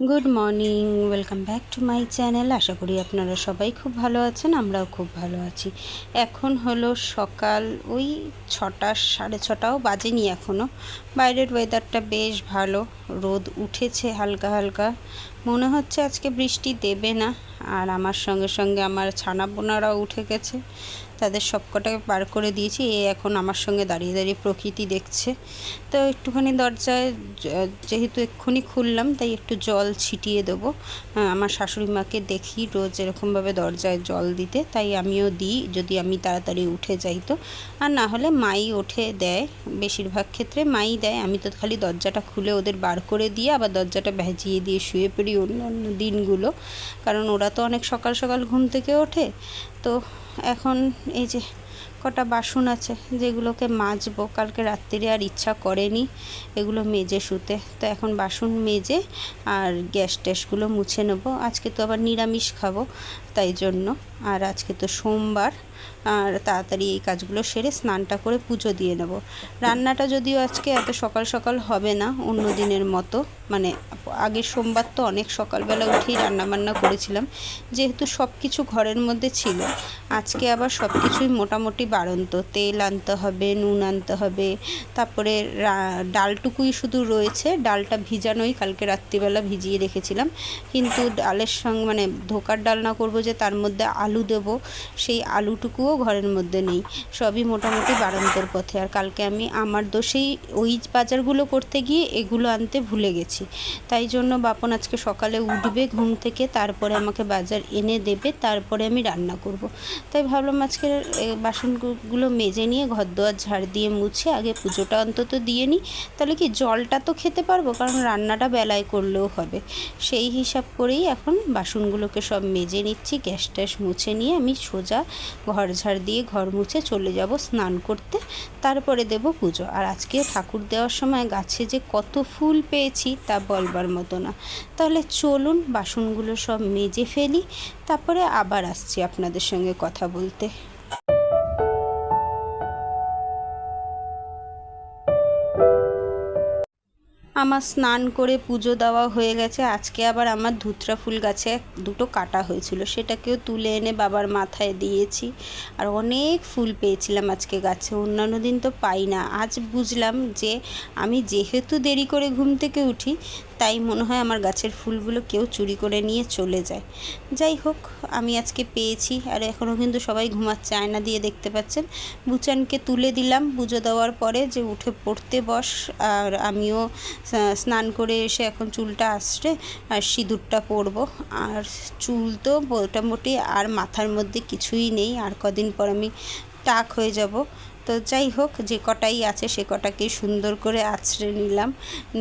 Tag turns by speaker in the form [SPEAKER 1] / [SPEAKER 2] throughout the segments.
[SPEAKER 1] Good morning welcome back to my channel আশা করি আপনারা সবাই খুব ভালো আছেন, আমরাও খুব ভালো আছি। এখন হলো সকাল ওই ছটা, সাড়ে ছটাও বাজেনি এখনও বাইরের ওয়েদারটা বেশ ভালো। রোদ উঠেছে হালকা হালকা। মনে হচ্ছে আজকে বৃষ্টি দেবে না। আর আমার সঙ্গে সঙ্গে আমার ছানা বোনারাও উঠে গেছে। তাদের সবকটাকে বার করে দিয়েছি। এ এখন আমার সঙ্গে দাঁড়িয়ে দাঁড়িয়ে প্রকৃতি দেখছে। তো একটুখানি দরজায় যেহেতু এক্ষুনি খুললাম, তাই একটু জল ছিটিয়ে দেবো। আমার শাশুড়ি মাকে দেখি রোজ এরকমভাবে দরজায় জল দিতে। তাই আমিও দিই, যদি আমি তাড়াতাড়ি উঠে যাই তো। আর না হলে মাই ওঠে, দেয়। বেশিরভাগ ক্ষেত্রে মাই দেয়। আমি তো খালি দরজাটা খুলে ওদের বার করে দিয়ে আবার দরজাটা ভেজিয়ে দিয়ে শুয়ে পড়ি। অন্য অন্য দিনগুলো। কারণ ওরা তো অনেক সকাল সকাল ঘুম থেকে ওঠে। তো এখন এই যে কটা বাসন আছে যেগুলোকে মাজবো, কালকে রাত্রিরে আর ইচ্ছা করেনি এগুলো মেজে শুতে। তো এখন বাসন মেজে আর গ্যাস ট্যাসগুলো মুছে নেব। আজকে তো আবার নিরামিষ খাব, তাই জন্য। আর আজকে তো সোমবার, আর তাড়াতাড়ি এই কাজগুলো সেরে স্নানটা করে পুজো দিয়ে নেব। রান্নাটা যদিও আজকে এত সকাল সকাল হবে না, অন্য দিনের মতো মানে আগের সোমবার তো অনেক সকালবেলা উঠেই রান্না বান্না করেছিলাম, যেহেতু সব কিছু ঘরের মধ্যে ছিল, আজকে আবার সব কিছুই মোটামুটি বাড়ন্ত। তেল আনতে হবে, নুন আনতে হবে, তারপরে ডালটুকুই শুধু রয়েছে, ডালটা ভিজানোই কালকে রাত্রিবেলা ভিজিয়ে রেখেছিলাম, কিন্তু ডালের সঙ্গে মানে ধোকার ডালনা করব যে তার মধ্যে আলু দেব, সেই আলুটুকুও ঘরের মধ্যে নেই। সবই মোটামুটি বাড়ন্তর পথে। আর কালকে আমি আমার দোষেই ওই বাজারগুলো করতে গিয়ে এগুলো আনতে ভুলে গেছি। তাই জন্য বাপন আজকে সকালে উঠবে ঘুম থেকে, তারপরে আমাকে বাজার এনে দেবে, তারপরে আমি রান্না করব। তাই ভাবলাম আজকে বাসনগুলো মেজে নিয়ে ঘর দোয়ার ঝাড় দিয়ে মুছে আগে পুজোটা অন্তত দিয়ে নিই। তাহলে কি জলটা তো খেতে পারব, কারণ রান্নাটা বেলায় করলেও হবে। সেই হিসাব করেই এখন বাসনগুলোকে সব মেজে নিচ্ছি, গ্যাস ট্যাস মুছে নিয়ে আমি সোজা ঘর ঝাড় দিয়ে ঘর মুছে চলে যাব স্নান করতে। তারপরে দেব পুজো। আর আজকে ঠাকুর দেওয়ার সময় গাছে যে কত ফুল পেয়েছি তা বলবার মতো না। তাহলে চলুন বাসনগুলো সব মেজে ফেলি, তারপরে আবার আসছি আপনাদের সঙ্গে কথা বলতে। আমার স্নান করে পুজো দেওয়া হয়ে গেছে। আজকে আবার আমার ধুতরা ফুল গাছে দুটো কাটা হয়েছিল। সেটাকেও তুলে এনে বাবার মাথায় দিয়েছি। আর অনেক ফুল পেয়েছিলাম আজকে গাছে। অন্যান্য দিন তো পাই না। আজ বুঝলাম যে আমি যেহেতু দেরি করে ঘুম থেকে উঠি তাই মনে হয় আমার গাছের ফুলগুলো কেউ চুরি করে নিয়ে চলে যায়। যাই হোক, আমি আজকে পেয়েছি, আর এখনও কিন্তু সবাই ঘুমাচ্ছে। আয়না দিয়ে দেখতে পাচ্ছেন, বুচানকে তুলে দিলাম। পুজো দেওয়ার পরে যে উঠে পড়তে বস, আর আমিও স্নান করে এসে এখন চুলটা আসছে, আর সিঁদুরটা পরবো। আর চুল তো মোটামুটি আর মাথার মধ্যে কিছুই নেই, আর কদিন পর আমি টাক হয়ে যাব। তো যাই হোক, যে কটাই আছে সে কটাকে সুন্দর করে আছড়ে নিলাম,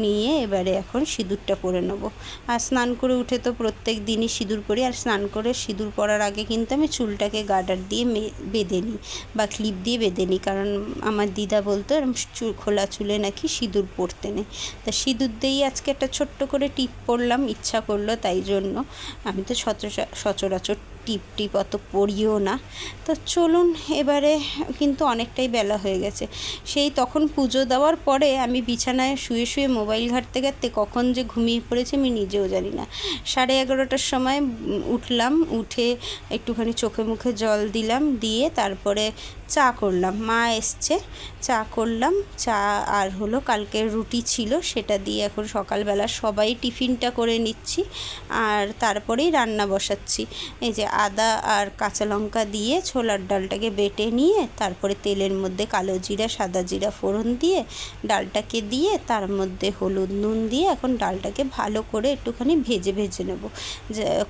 [SPEAKER 1] নিয়ে এবারে এখন সিঁদুরটা পরে নেব। আর স্নান করে উঠে তো প্রত্যেক দিনই সিঁদুর পরি, আর স্নান করে সিঁদুর পরার আগে কিন্তু আমি চুলটাকে গার্ডার দিয়ে বেঁধে নিই বা ক্লিপ দিয়ে বেঁধে নিই, কারণ আমার দিদা বলতো এরম চুল, খোলা চুলে নাকি সিঁদুর পরতে নেই। তা সিঁদুর দিয়েই আজকে একটা ছোট্ট করে টিপ পরলাম, ইচ্ছা করল তাই জন্য। আমি তো সচরাচর টিপ টিপ অত পরিও না। তো চলুন, এবারে কিন্তু অনেকটাই বেলা হয়ে গেছে। সেই তখন পুজো দেওয়ার পরে আমি বিছানায় শুয়ে শুয়ে মোবাইল ঘাঁটতে ঘাঁটতে কখন যে ঘুমিয়ে পড়েছি আমি নিজেও জানি না। সাড়ে এগারোটার সময় উঠলাম, উঠে একটুখানি চোখে মুখে জল দিলাম, দিয়ে তারপরে চা করলাম। মা এসছে, চা করলাম, চা আর হলো কালকে রুটি ছিল, সেটা দিয়ে এখন সকালবেলা সবাই টিফিনটা করে নিচ্ছি আর তারপরেই রান্না বসাচ্ছি। এই যে আদা আর কাঁচা লঙ্কা দিয়ে ছোলার ডালটাকে বেটে নিয়ে তারপরে তেলের মধ্যে কালো জিরা, সাদা জিরা ফোড়ন দিয়ে ডালটাকে দিয়ে তার মধ্যে হলুদ নুন দিয়ে এখন ডালটাকে ভালো করে একটুখানি ভেজে ভেজে নেব।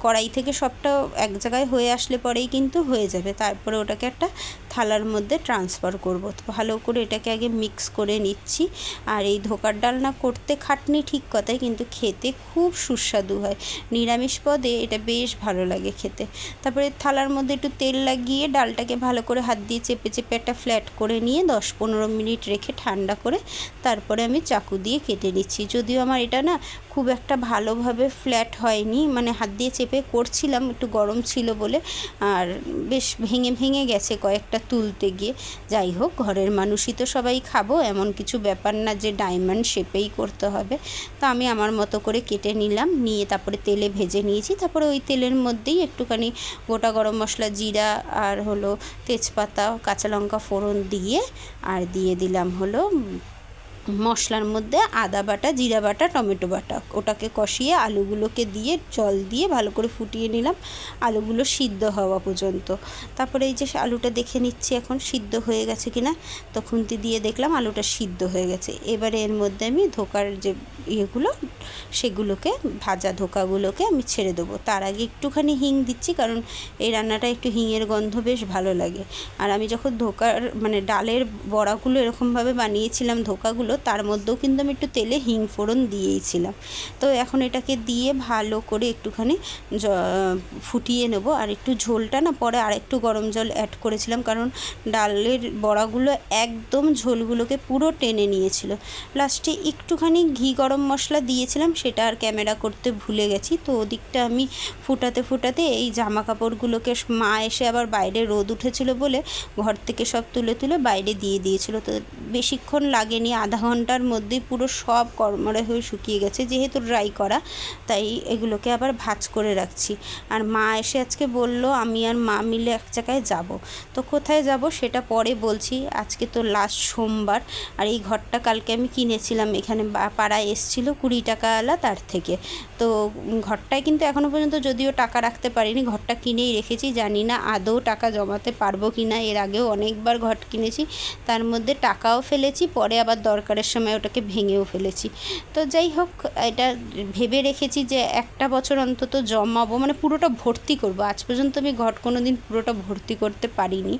[SPEAKER 1] কড়াই থেকে সবটা এক জায়গায় হয়ে আসলে পরেই কিন্তু হয়ে যাবে। তারপরে ওটাকে একটা থালার মধ্যে ট্রান্সফার করব। ভালো করে এটাকে আগে মিক্স করে নিচ্ছি। আর এই ধোকার ডালনা করতে খাটনি ঠিক কথাই, কিন্তু খেতে খুব সুস্বাদু হয়। নিরামিষ পদে এটা বেশ ভালো লাগে খেতে। তারপরে থালার মধ্যে একটু তেল লাগিয়ে ডালটাকে ভালো করে হাত দিয়ে চেপে চেপে একটা ফ্ল্যাট করে নিয়ে দশ পনেরো মিনিট রেখে ঠান্ডা করে তারপরে আমি চাকু দিয়ে কেটে নিচ্ছি। যদিও আমার এটা না খুব একটা ভালোভাবে ফ্ল্যাট হয়নি। মানে হাত দিয়ে চেপে করছিলাম, একটু গরম ছিল বলে। আর বেশ ভেঙে ভেঙে গেছে কয়েকটা তুলতে গিয়ে। যাই হোক, ঘরের মানুষই তো সবাই খাব, এমন কিছু ব্যাপার না যে ডায়মন্ড শেপেই করতে হবে। তো আমি আমার মতো করে কেটে নিলাম, নিয়ে তারপরে তেলে ভেজে নিয়েছি। তারপরে ওই তেলের মধ্যেই একটুখানি গোটা গরম মশলা, জিরা আর হলো তেজপাতা, কাঁচা লঙ্কা ফোড়ন দিয়ে আর দিয়ে দিলাম হলো মশলার মধ্যে আদা বাটা, জিরা বাটা, টমেটো বাটা। ওটাকে কষিয়ে আলুগুলোকে দিয়ে জল দিয়ে ভালো করে ফুটিয়ে নিলাম। আলুগুলো সিদ্ধ হওয়া পর্যন্ত। তারপরে এই যে আলুটা দেখে নিচ্ছি এখন সিদ্ধ হয়ে গেছে কিনা? তো খুন্তি দিয়ে দেখলাম আলুটা সিদ্ধ হয়ে গেছে। এবারে এর মধ্যে আমি ধোকার যে ইয়েগুলো, সেগুলোকে, ভাজা ধোকাগুলোকে আমি ছেড়ে দেবো। তার আগে একটুখানি হিং দিচ্ছি, কারণ এই রান্নাটা একটু হিঙের গন্ধ বেশ ভালো লাগে। আর আমি যখন ধোকার মানে ডালের বড়াগুলো এরকমভাবে বানিয়েছিলাম ধোকাগুলো তার মধ্যেও কিন্তু আমি একটু তেলে হিং ফোড়ন দিয়েইছিলাম তো এখন এটাকে দিয়ে ভালো করে একটুখানি ফুটিয়ে নেব। আর একটু ঝোলটা না পরে আর একটু গরম জল অ্যাড করেছিলাম, কারণ ডালের বড়াগুলো একদম ঝোলগুলোকে পুরো টেনে নিয়েছিল। লাস্টে একটুখানি ঘি গরম মশলা দিয়েছিলাম, সেটা আর ক্যামেরা করতে ভুলে গেছি। তো ওদিকটা আমি ফুটাতে ফুটাতে এই জামা কাপড়গুলোকে মা এসে আবার বাইরে রোদ উঠেছিল বলে ঘর থেকে সব তুলে তুলে বাইরে দিয়ে দিয়েছিল। তো বেশিক্ষণ লাগেনি, আধা ঘণ্টার মধ্যেই পুরো সব কর্মরে হয়ে শুকিয়ে গেছে, যেহেতু ড্রাই করা, তাই এগুলোকে আবার ভাজ করে রাখছি। আর মা এসে আজকে বলল, আমি আর মা মিলে এক জায়গায় যাব। তো কোথায় যাব সেটা পরে বলছি, আজকে তো লাস্ট সোমবার, আর এই ঘরটা কালকে আমি কিনেছিলাম, এখানে পাড়ায় এসছিল কুড়ি টাকাওয়ালা তার থেকে। তো ঘরটায় কিন্তু এখনও পর্যন্ত যদিও টাকা রাখতে পারিনি, ঘরটা কিনেই রেখেছি, জানি না আদৌ টাকা জমাতে পারব কি না এর আগেও অনেকবার ঘর কিনেছি, তার মধ্যে টাকাও ফেলেছি, পরে আবার দরকারের সময় ওটাকে ভেঙেও ফেলেছি। তো যাই হোক, এটা ভেবে রেখেছি যে একটা বছর অন্তত জমাবো মানে পুরোটা ভর্তি করব। আজ পর্যন্ত আমি ঘট কোনো দিন পুরোটা ভর্তি করতে পারিনি।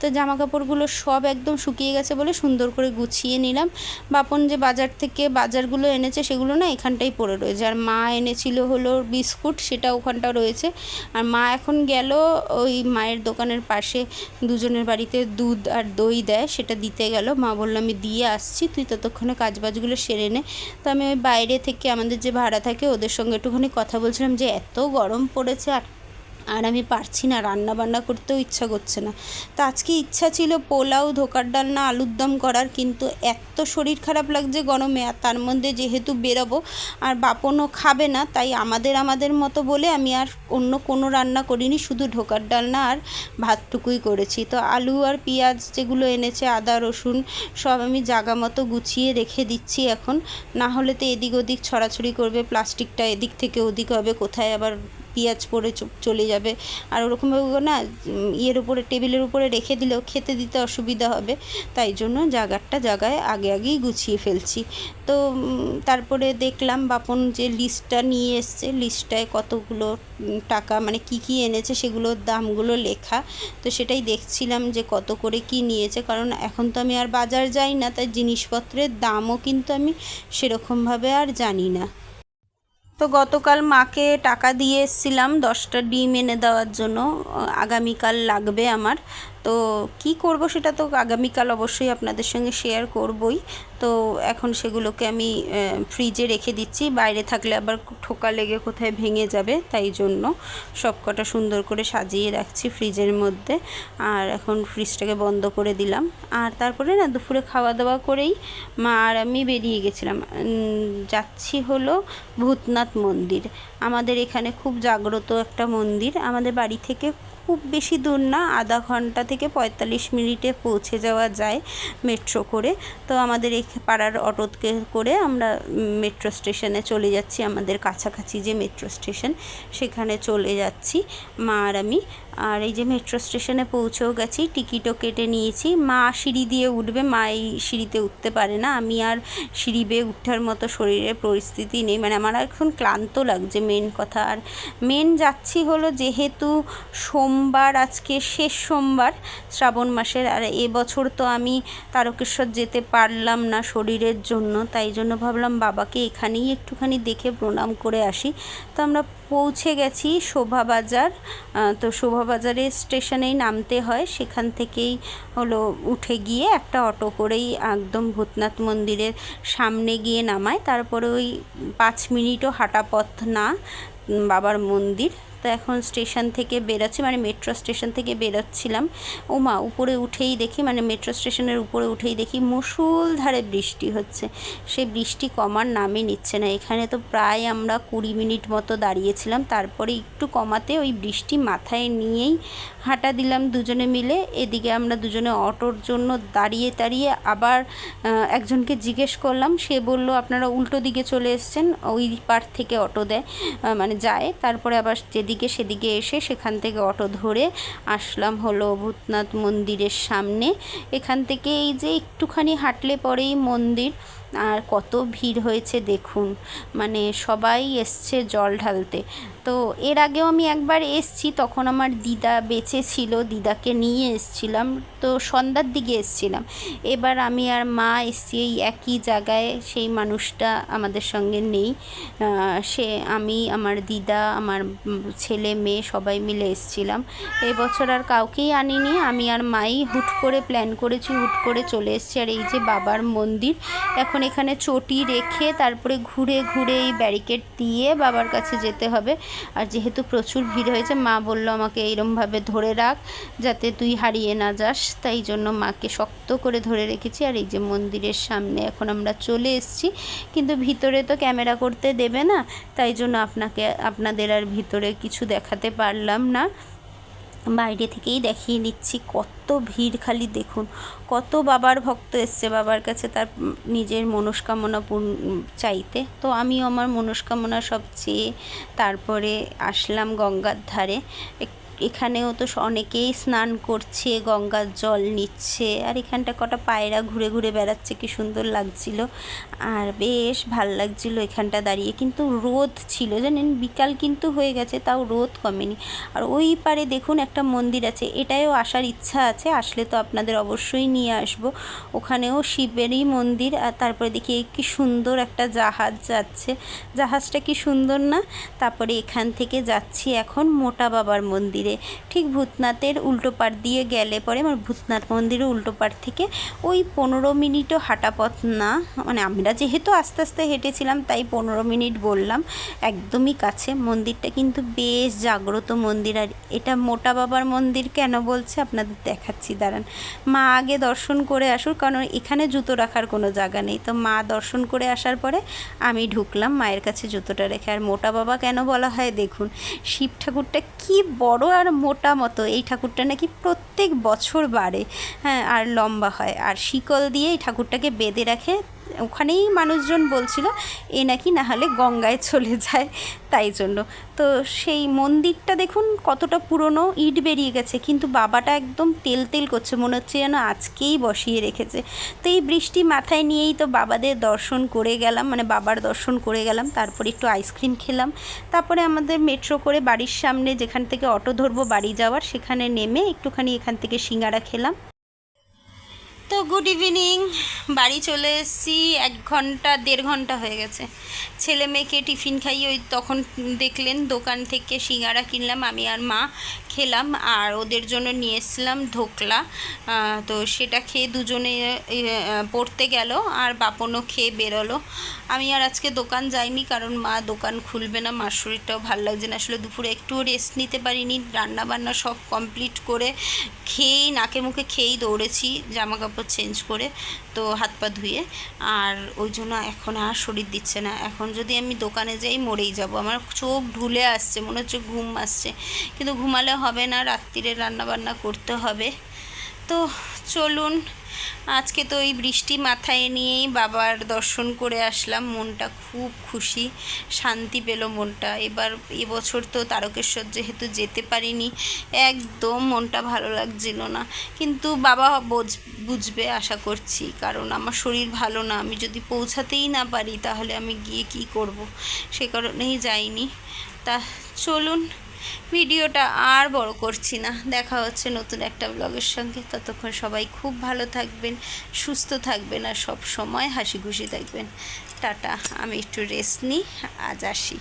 [SPEAKER 1] তো জামা কাপড়গুলো সব একদম শুকিয়ে গেছে বলে সুন্দর করে গুছিয়ে নিলাম। বাপন যে বাজার থেকে বাজারগুলো এনেছে, সেগুলো না এখানটাই পড়ে রয়েছে। আর মা এনেছিল হলো বিস্কুট, সেটা ওখানটা রয়েছে। আর মা এখন গেল ওই মায়ের দোকানের পাশে, দুজনের বাড়িতে দুধ আর দই দেয়, সেটা দিতে গেল। মা বলল, আমি দিয়ে আসছি, তুই ততক্ষণে কাজবাজগুলো সেরে নে। তো আমি ওই বাইরে থেকে আমাদের যে ভাড়া থাকে ওদের সঙ্গে একটুখানি কথা বলছিলাম যে এত গরম পড়েছে আর আর আমি পারছি না রান্না বান্না করতেও ইচ্ছা করছে না। তো আজকে ইচ্ছা ছিল পোলাও, ধোকার ডালনা, আলুর দম করার, কিন্তু এত শরীর খারাপ লাগছে গরমে, আর তার মধ্যে যেহেতু বেরোবো আর বাপনও খাবে না, তাই আমাদের আমাদের মতো বলে আমি আর অন্য কোনো রান্না করিনি, শুধু ঢোকার ডালনা আর ভাতটুকুই করেছি। তো আলু আর পেঁয়াজ যেগুলো এনেছে, আদা, রসুন, সব আমি জাগা মতো গুছিয়ে রেখে দিচ্ছি এখন। না হলে তো এদিক ওদিক ছড়াছড়ি করবে, প্লাস্টিকটা এদিক থেকে ওদিক হবে, কোথায় আবার পেঁয়াজ পড়ে চলে যাবে। আর ওরকমভাবে না ইয়ের উপরে, টেবিলের উপরে রেখে দিলেও খেতে দিতে অসুবিধা হবে। তাই জন্য জায়গাটা জায়গায় আগে আগেই গুছিয়ে ফেলছি। তো তারপরে দেখলাম বাপন যে লিস্টটা নিয়ে এসছে লিস্টটায় কতগুলো টাকা মানে কি কি এনেছে সেগুলোর দামগুলো লেখা। তো সেটাই দেখছিলাম যে কত করে কি নিয়েছে, কারণ এখন তো আমি আর বাজার যাই না, তাই জিনিসপত্রের দামও কিন্তু আমি সেরকমভাবে আর জানি না। তো গতকাল মাকে টাকা দিয়ে এসেছিলাম দশটা ডিম এনে দেওয়ার জন্য আগামীকাল লাগবে আমার। তো কি করব সেটা তো আগামীকাল অবশ্যই আপনাদের সঙ্গে শেয়ার করবই। তো এখন সেগুলোকে আমি ফ্রিজে রেখে দিচ্ছি। বাইরে থাকলে আবার ঠোকা লেগে কোথায় ভেঙে যাবে তাই জন্য সবকটা সুন্দর করে সাজিয়ে রাখছি ফ্রিজের মধ্যে। আর এখন ফ্রিজটাকে বন্ধ করে দিলাম। আর তারপরে না দুপুরে খাওয়া দাওয়া করেই মা আর আমি বেরিয়ে গেছিলাম। যাচ্ছি হলো ভূতনাথ মন্দির। আমাদের এখানে খুব জাগ্রত একটা মন্দির। আমাদের বাড়ি থেকে খুব বেশি দূর না, আধা ঘণ্টা থেকে পঁয়তাল্লিশ মিনিটে পৌঁছে যাওয়া যায় মেট্রো করে। তো আমাদের এই পাড়ার অটোকে করে আমরা মেট্রো স্টেশনে চলে যাচ্ছি, আমাদের কাছাকাছি যে মেট্রো স্টেশন, সেখানে চলে যাচ্ছি, মা আর আমি। আর এই যে মেট্রো স্টেশনে পৌঁছেও গেছি, টিকিটও কেটে নিয়েছি। মা সিঁড়ি দিয়ে উঠবে মা এই সিঁড়িতে উঠতে পারে না। আমি আর সিঁড়ি বেয়ে উঠার মতো শরীরের পরিস্থিতি নেই। মানে আমার এখন ক্লান্ত লাগছে মেন কথা। আর মেন যাচ্ছি হলো যেহেতু সোমবার, আজকে শেষ সোমবার, শ্রাবণ মাসের। আর এবছর তো আমি তারকেশ্বর যেতে পারলাম না শরীরের জন্য। তাই জন্য ভাবলাম বাবাকে এখানেই একটুখানি দেখে প্রণাম করে আসি। তো আমরা পৌঁছে গেছি শোভাবাজার তো শোভা বাজারের স্টেশনেই নামতে হয়। সেখান থেকেই হলো উঠে গিয়ে একটা অটো করেই একদম ভূতনাথ মন্দিরের সামনে গিয়ে নামায়। তারপরে ওই পাঁচ মিনিটও হাঁটা পথ না বাবার মন্দির। তো এখন স্টেশন থেকে বেরোচ্ছি মানে মেট্রো স্টেশন থেকে বেরোচ্ছিলাম। ও মা উপরে উঠেই দেখি মানে মেট্রো স্টেশনের উপরে উঠেই দেখি মুষলধারে বৃষ্টি হচ্ছে। সেই বৃষ্টি কমার নামই নিচ্ছে না। এখানে তো প্রায় আমরা কুড়ি মিনিট মতো দাঁড়িয়েছিলাম। তারপরে একটু কমাতে ওই বৃষ্টি মাথায় নিয়েই হাঁটা দিলাম দুজনে মিলে। এদিকে আমরা দুজনে অটোর জন্য দাঁড়িয়ে দাঁড়িয়ে আবার একজনকে জিজ্ঞেস করলাম। সে বলল, আপনারা উল্টো দিকে চলে এসছেন, ওই পার থেকে অটো দেয়। মানে যায়। তারপরে আবার যেদিকে সেদিকে এসে সেখান থেকে অটো ধরে আসলাম হলো ভূতনাথ মন্দিরের সামনে। এখান থেকে এই যে একটুখানি হাঁটলে পরেই মন্দির। আর কত ভিড় হয়েছে দেখুন। মানে সবাই এসছে জল ঢালতে। তো এর আগেও আমি একবার এসছি, তখন আমার দিদা বেঁচে ছিল, দিদাকে নিয়ে এসছিলাম, তো সন্ধ্যার দিকে এসছিলাম। এবার আমি আর মা এসছি এই একই জায়গায়, সেই মানুষটা আমাদের সঙ্গে নেই। সে, আমি, আমার দিদা, আমার ছেলে, মেয়ে সবাই মিলে এসছিলাম। এবছর আর কাউকেই আনিনি, আমি আর মাই হুট করে প্ল্যান করেছি, হুট করে চলে এসেছি। আর এই যে বাবার মন্দির, এখন এখানে চটি রেখে তারপরে ঘুরে ঘুরে এই ব্যারিকেড দিয়ে বাবার কাছে যেতে হবে। আর যেহেতু প্রচুর ভিড় হয়েছে, মা বলল আমাকে এইরমভাবে ধরে রাখ যাতে তুই হারিয়ে না যাস। তাই জন্য মাকে শক্ত করে ধরে রেখেছি। আর এই যে মন্দিরের সামনে এখন আমরা চলে এসেছি। কিন্তু ভিতরে তো ক্যামেরা করতে দেবে না। তাই জন্য আপনাকে, আপনাদের আর ভিতরে কিছু দেখাতে পারলাম না। বাইরে থেকেই দেখিয়ে নিচ্ছি। কত ভিড় খালি দেখুন। কত বাবার ভক্ত এসছে বাবার কাছে তার নিজের মনস্কামনা পূর্ণ চাইতে। তো আমিও আমার মনস্কামনা সব চেয়ে তারপরে আসলাম গঙ্গার ধারে। এখানেও তো অনেকেই স্নান করছে, গঙ্গার জল নিচ্ছে, আর এখানটা কটা পায়রা ঘুরে ঘুরে বেড়াচ্ছে, কি সুন্দর লাগছিল। আর বেশ ভালো লাগছিল এখানটা দাঁড়িয়ে, কিন্তু রোদ ছিল, জানেন? বিকাল কিন্তু হয়ে গেছে, তাও রোদ কমেনি। আর ওই পারে দেখুন একটা মন্দির আছে এটাও আসার ইচ্ছা আছে, আসলে তো আপনাদের অবশ্যই নিয়ে আসব। ওখানেও শিবেরই মন্দির, আর তারপরে দেখি কি সুন্দর একটা জাহাজ যাচ্ছে। জাহাজটা কি সুন্দর না? তারপরে এখান থেকে যাচ্ছি এখন মোটা বাবার মন্দিরে। ঠিক ভূতনাথের উল্টো পার দিয়ে গেলে পরে আমার ভূতনাথ মন্দিরের উল্টো পার থেকে ওই পনেরো মিনিটও হাঁটা পথ না। মানে আমরা যেহেতু আস্তে আস্তে হেঁটেছিলাম, তাই পনেরো মিনিট বললাম। একদমই কাছে। মন্দিরটা কিন্তু বেশ জাগ্রত মন্দির। আর এটা মোটা বাবার মন্দির কেন বলছে? আপনাদের দেখাচ্ছি, দাঁড়ান। মা আগে দর্শন করে আসুক, কারণ এখানে জুতো রাখার কোনো জায়গা নেই। তো মা দর্শন করে আসার পরে আমি ঢুকলাম মায়ের কাছে জুতোটা রেখে। আর মোটা বাবা কেন বলা হয়? দেখুন, শিব ঠাকুরটা কি বড় আর মোটা মতো। এই ঠাকুরটা নাকি প্রত্যেক বছর বাড়ে হ্যাঁ আর লম্বা হয়। আর শিকল দিয়ে এই ঠাকুরটাকে বেঁধে রাখে ওখানেই মানুষজন বলছিল, এ নাকি না হলে গঙ্গায় চলে যায়। তাই জন্য। তো সেই মন্দিরটা দেখুন কতটা পুরনো, ইট বেরিয়ে গেছে, কিন্তু বাবাটা একদম তেল তেল করছে, মনে হচ্ছে যেন আজকেই বসিয়ে রেখেছে। তো এই বৃষ্টি মাথায় নিয়েই তো বাবাদের দর্শন করে গেলাম মানে বাবার দর্শন করে গেলাম, তারপরে একটু আইসক্রিম খেলাম। তারপরে আমাদের মেট্রো করে বাড়ির সামনে যেখান থেকে অটো ধরবো বাড়ি যাওয়ার, সেখানে নেমে একটুখানি এখান থেকে সিঙ্গারা খেলাম। তো গুড ইভিনিং বাড়ি চলে এসেছি, এক ঘণ্টা, দেড় ঘণ্টা হয়ে গেছে। ছেলে মেয়েকে টিফিন খাইয়ে ওই তখন দেখলেন দোকান থেকে সিঙ্গারা কিনলাম, আমি আর মা খেলাম, আর ওদের জন্য নিয়ে এসেছিলাম ধোকলা। তো সেটা খেয়ে দুজনে পড়তে গেল, আর বাপনও খেয়ে বেরোলো। আমি আর আজকে দোকান যাইনি, কারণ মা দোকান খুলবে না, মার শরীরটাও ভালো লাগছে না। আসলে দুপুরে একটুও রেস্ট নিতে পারিনি রান্না বান্না সব কমপ্লিট করে খেয়েই, নাকে মুখে খেয়েই দৌড়েছি জামা কাপড় চেঞ্জ করে। তো হাত পা ধুয়ে, আর ওই জন্য এখন আর শরীর দিচ্ছে না। এখন যদি আমি দোকানে যাই, মরেই যাব। আমার চোখ ঢুলে আসছে, মনে হচ্ছে ঘুম আসছে। কিন্তু ঘুমালে হবে না, রাত্রিরে রান্না বান্না করতে হবে। তো চলুন, আজকে তো এই বৃষ্টি মাথায় নিয়েই বাবার দর্শন করে আসলাম, মনটা খুব খুশি, শান্তি পেল মনটা। এবার এবছর তো তারকেশ্বর যেহেতু যেতে পারিনি, একদম মনটা ভালো লাগছিল না। কিন্তু বাবা বোঝ, বুঝবে আশা করছি, কারণ আমার শরীর ভালো না। আমি যদি পৌঁছাতেই না পারি, তাহলে আমি গিয়ে কি করব? সে কারণেই যাইনি। তা চলুন ভিডিওটা আর বড় করছি না। দেখা হচ্ছে নতুন একটা ব্লগের সঙ্গে। ততক্ষণ সবাই খুব ভালো থাকবেন, সুস্থ থাকবেন আর সব সময় হাসি খুশি থাকবেন। টাটা, আমি একটু রেস্ট নিই, আজ আসি।